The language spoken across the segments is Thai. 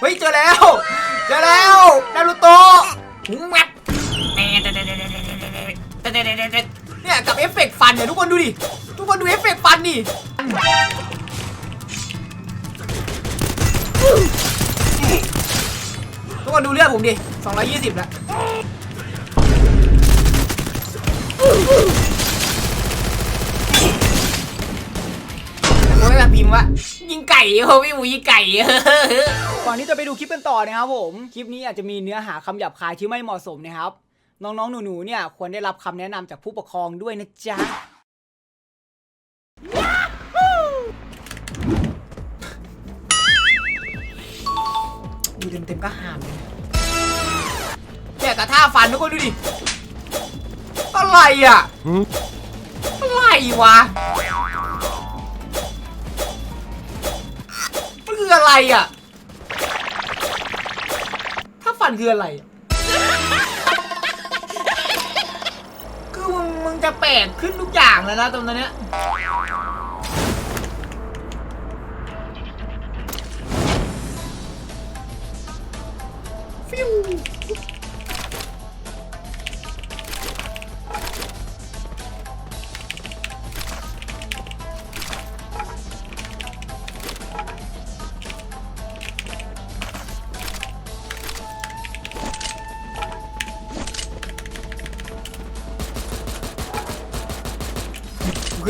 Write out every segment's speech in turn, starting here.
เฮ้ยเจอแล้วเจอแล้วนารูโตะแมปเนี่ยกับเอฟเฟกต์ฟันเนี่ยทุกคนดูดิทุกคนดูเอฟเฟกต์ฟันดิทุกคนดูเลือดผมดิ220แล้วโอ้ยแบบ พิมพ์ว่ายิงไก่โอ้พี่หมูยิงไก่ก่อนที่จะไปดูคลิปกันต่อนะครับผมคลิปนี้อาจจะมีเนื้อหาคำหยาบคายที่ไม่เหมาะสมนะครับ น้องๆ หนูๆเนี่ยควรได้รับคำแนะนำจากผู้ปกครองด้วยนะจ๊ะดูเต็มๆก็หามเลยนะเนี่ยแต่ท่าฟันทุกคนดูดิ อะไรอะ อะไรวะ คืออะไรอะ ถ้าฟันคืออะไร คือมึงมึงจะแปลกขึ้นทุกอย่างแล้วนะตอนนี้ฟิว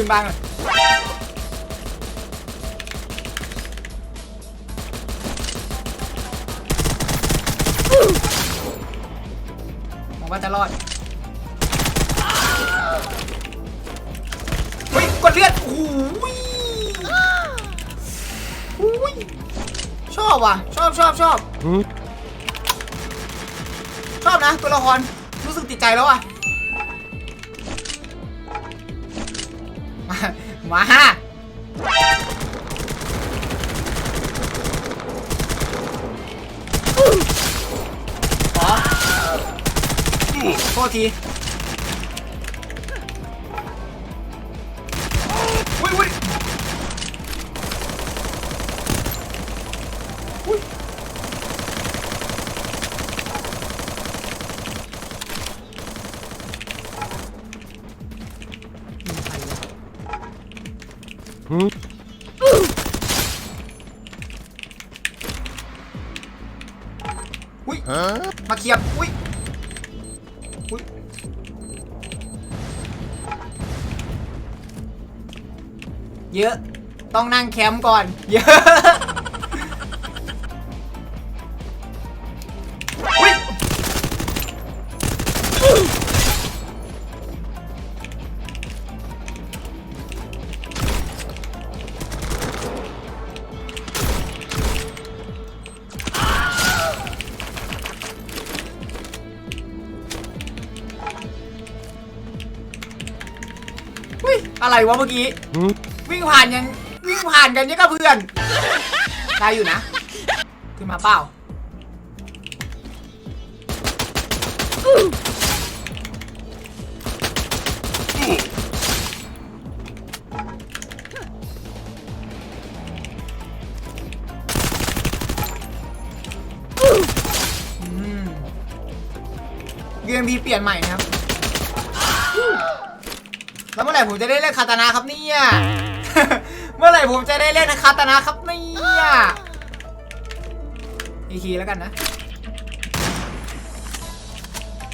ขึ้นบ้างเลยหวังว่าจะรอดเฮ้ยกดเลือดโอ้ยโอ้ยชอบว่ะ ชอบชอบชอบชอบนะ ตัวละครรู้สึกติดใจแล้วอะ มา มาขอโทษที อุ้ยมาเคลียบอุ้ยอุ้ยเยอะ ต้องนั่งแคมป์ก่อน เยอะ อุ้ยอะไรวะเมื่อกี้ วิ่งผ่านยังวิ่งผ่านกันยังกับเพื่อน ได้อยู่นะ ขึ้นมาเปล่าอืม UMP เปลี่ยนใหม่นะครับ แล้วเมื่อไหร่ผมจะได้เล่นคาตานาครับเนี่ยเมื่อไหร่ผมจะได้เล่นคาตานาครับเนี่ยอีกทีแล้วกันนะ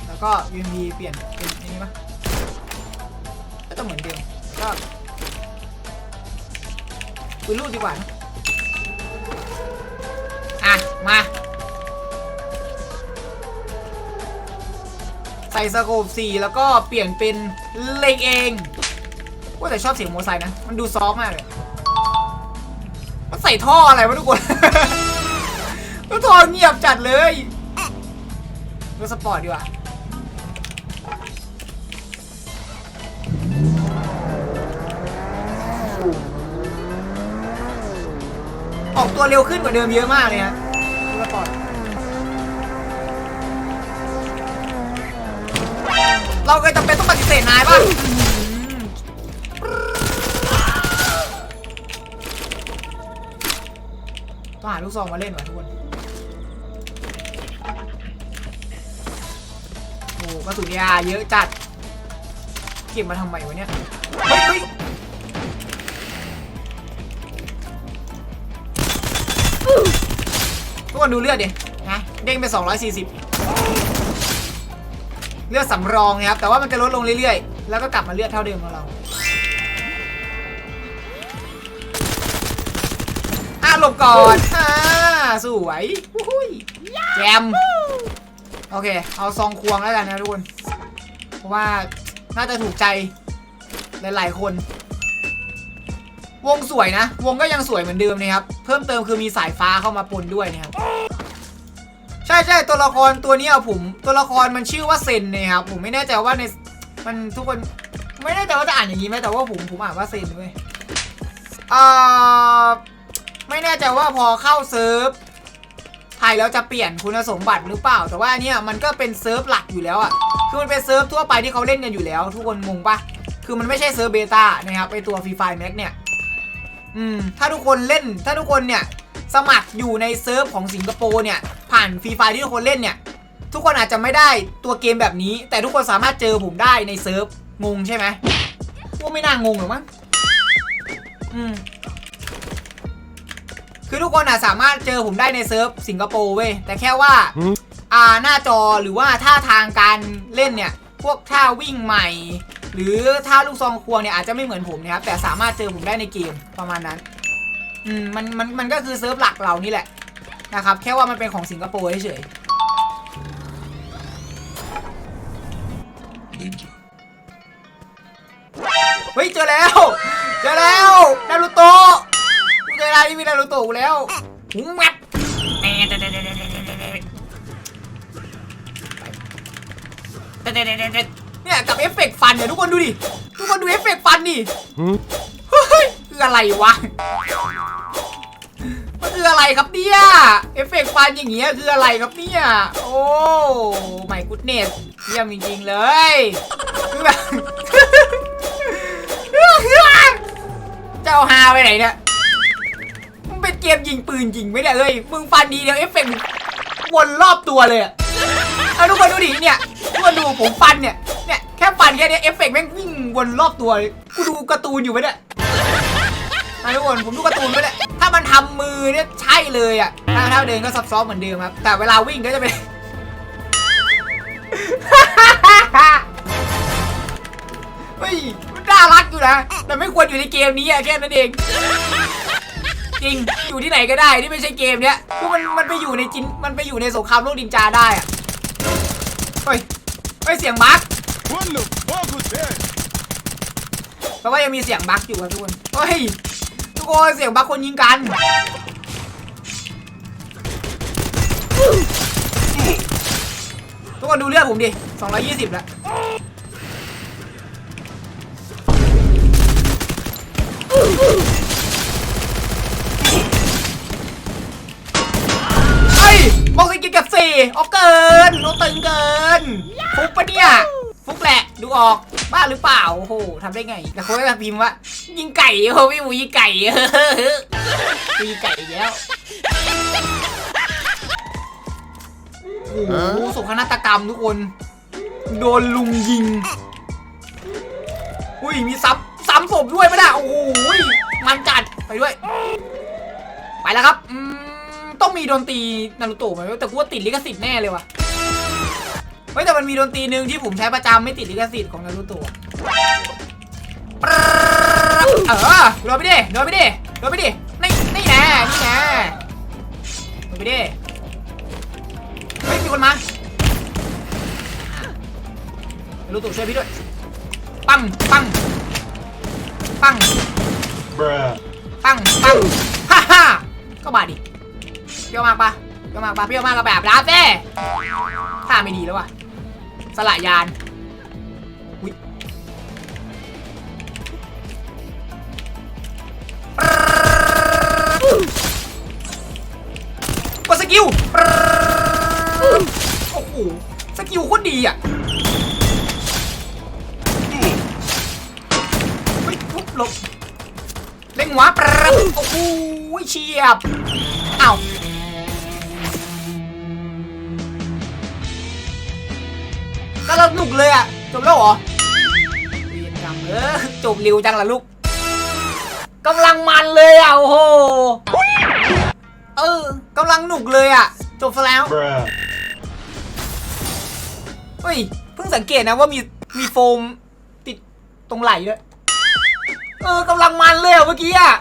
แล้วก็ UMP เปลี่ยนเป็นอันนี้ปะก็ต้องเหมือนเดิมก็ปืนลูกดีกว่านะอะ มา ส่สโคปสี่แล้วก็เปลี่ยนเป็นเล็งเองว่าแต่ชอบเสียงโมอไซค์นะ มันดูซอฟมากเลยมันใส่ท่ออะไรวะทุกคนก็ท่อเงียบจัดเลยรถสปอร์ตดีกว่าออกตัวเร็วขึ้นกว่าเดิมเยอะมากเลยฮะ เราเคยจำเป็นต้องปฏิเสธนายป่ะต้องหาลูกซองมาเล่นว่ะทุกคนโอ้กระสุนยาเยอะจัด เก็บมาทำไมวะเนี่ยเฮ้ยทุกคนดูเลือดดิ นะ เด้งไป 240 เลือดสำรองนะครับแต่ว่ามันจะลดลงเรื่อยๆ แล้วก็กลับมาเลือดเท่าเดิมของเราอะหลบก่อนอ่าสวยวู้ยแจมโอเค เอาซองควงแล้วกันนะทุกคนเพราะว่าน่าจะถูกใจหลายๆคน วงสวยนะ วงก็ยังสวยเหมือนเดิมนะครับ เพิ่มเติมคือมีสายฟ้าเข้ามาปนด้วยนะครับ ช่ใช่ตัวละครตัวนี้เอาผม ตัวละครมันชื่อว่าเซนนะครับผมไม่แน่ใจว่าในมันทุกคนไม่แน่ใจว่าจะอ่านอย่างนี้ไหมแต่ว่าผมผมอ่านว่าเซนด้ยอ่าไม่แน่ใจว่าพอเข้าเซิร์ฟไทยแล้วจะเปลี่ยนคุณสมบัติหรือเปล่า แต่ว่าเนี่ยมันก็เป็นเซิร์ฟหลักอยู่แล้วอะคือมันเป็นเซิร์ฟทั่วไปที่เขาเล่นกันอยู่แล้ว ทุกคนงงปะคือมันไม่ใช่เซิร์ฟเบต้านะครับไอตัวฟรีไฟแม็กเนี่ยอืมถ้าทุกคนเล่นถ้าทุกคนเนี่ยสมัครอยู่ในเซิร์ฟของสิงคโปร์เนี่ย ผ่านฟรีไฟที่ทุกคนเล่นเนี่ย ทุกคนอาจจะไม่ได้ตัวเกมแบบนี้ แต่ทุกคนสามารถเจอผมได้ในเซิร์ฟงงใช่ไหมว่าไม่น่างงหรอกมั้งอืมคือทุกคนอะสามารถเจอผมได้ในเซิร์ฟสิงคโปร์เว้ยแต่แค่ว่า อ่าหน้าจอหรือว่าท่าทางการเล่นเนี่ย พวกท่าวิ่งใหม่ หรือท่าลูกซองควงเนี่ยอาจจะไม่เหมือนผมนะครับแต่สามารถเจอผมได้ในเกมประมาณนั้น อืมมันมันมันก็คือเซิร์ฟหลักเรานี่แหละ นะครับ แค่ว่ามันเป็นของสิงคโปร์เฉยๆเฮ้ยเจอแล้ว เจอแล้วนารูโตะเจออะไรที่มีนารูโตะกูแล้วหูแมปเนี่ยกับเอฟเฟกต์ฟันเนี่ยทุกคนดูดิ ทุกคนดูเอฟเฟกต์ฟันดิเฮ้ยคืออะไรวะ มันคืออะไรครับเนี่ยเอฟเฟกต์ฟันอย่างเงี้ยคืออะไรครับเนี่ย โอ้ไม่กุดเนสเยี่ยมจริงๆเลยคือแบบเจ้าฮาไปไหนเนี่ยมึงเป็นเกมยิงปืนจริงไมเนี่ยเอ้ยมึงฟันดีเดียวเอฟเฟกต์วนรอบตัวเลยอะเอาทุกคนดูดิเนี่ยทุกคนดูผมฟันเนี่ยเนี่ยแค่ฟันแค่นี้เอฟเฟกต์แม่งวิ่งวนรอบตัวกูดูการ์ตูนอยู่ไหมเนี่ย อะทุกคนผมดูการ์ตูนไปเลยถ้ามันทำมือเนี่ยใช่เลยอะถ้าถ้าเดินก็ซับซ้อนเหมือนเดิมครับ แต่เวลาวิ่งก็จะเป็นเฮ้ยมันน่ารักอยู่นะ แต่ไม่ควรอยู่ในเกมนี้อะแค่นั้นเอง จริง อยู่ที่ไหนก็ได้ที่ไม่ใช่เกมเนี้ยคือมันมันไปอยู่ในจิน มันไปอยู่ในสงครามโลกดินจาได้อะเฮ้ยเฮ้ยเสียงบั๊ก What the fuck was that? แปลว่ายังมีเสียงบั๊กอยู่ครับทุกคน เฮ้ย ทุกเสียงบั๊กคนยิงกันทุกคนดูเลือดผมดิ 220 แล้ว เฮ้ยบอกสิกินกับสี่เอาเกินเอาตึงเกิน ฟุกปะเนี่ย ฟุกแหละ ดูออก บ้าหรือเปล่าโอ้โหทำได้ไงแต่เขาจะพิมพ์ว่า ยิงไก่โอ้พี่หมูยิงไก่ยิงไก่แล้วโอ้โหโศกนาฏกรรมทุกคน โดนลุงยิง อุ้ยมีซ้ำซ้ำศพด้วยปะน่ะโอ้โหมันจัดไปด้วย ไปแล้วครับ ต้องมีดนตรีนารูโตะไหมแต่กูว่าติดลิขสิทธิ์แน่เลยว่ะ ฮ้ยแต่มันมีดนตรีหนึ่งที่ผมใช้ประจำไม่ติดลิขสิทธิ์ของนารูโตะเออโดนไปดิโดนไปดิโดนไปดินี่นี่แน่นี่แน่โดนไปดิเฮ้ยมีคนมานารูโตะช่วยพี่ด้วยปังปังปังปังปังฮ่าฮ่าก็บาดดิเปรี้ยวมากปะเปรี้ยวมากปะเปรี้ยวมากก็แบบรับเด้ท่าไม่ดีแล้วว่ะ สละยานอุ๊ยกดสกิล โอ้โห สกิลโคตรดีอะเฮ้ยทุบหลบเล่งหัวปรับโอ้โหเฉียบเอ้า ก็เราหนุกเลยอะจบแล้วเหรอเรียนจังเออจบเร็วจังล่ะลูกกำลังมันเลยอะโอ้โหเออกำลังหนุกเลยอะ จบซะแล้วเฮ้ยเพิ่งสังเกตนะว่ามีมีโฟมติดตรงไหล่ด้วยเออกำลังมันเลยอะเมื่อกี้อะ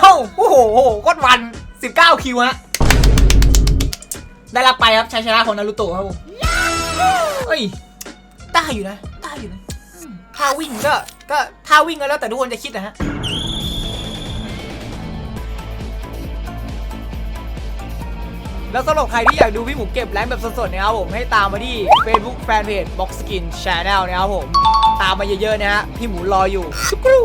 โอ้โหโอ้โหโคตรวัน 19 คิวฮะได้รับไปครับชัยชนะของนารูโตะครับผมเฮ้ย ได้อยู่นะได้อยู่นะท่าวิ่งก็ก็ท่าวิ่งก็แล้วแต่ทุกคนจะคิดนะฮะแล้วสำหรับใครที่อยากดูพี่หมูเก็บแรงค์แบบสดๆนะครับผมให้ตามมาที่ Facebook Fanpage Box Skin Channel นะครับผม ตามมาเยอะๆนะฮะพี่หมูรออยู่ชุกรู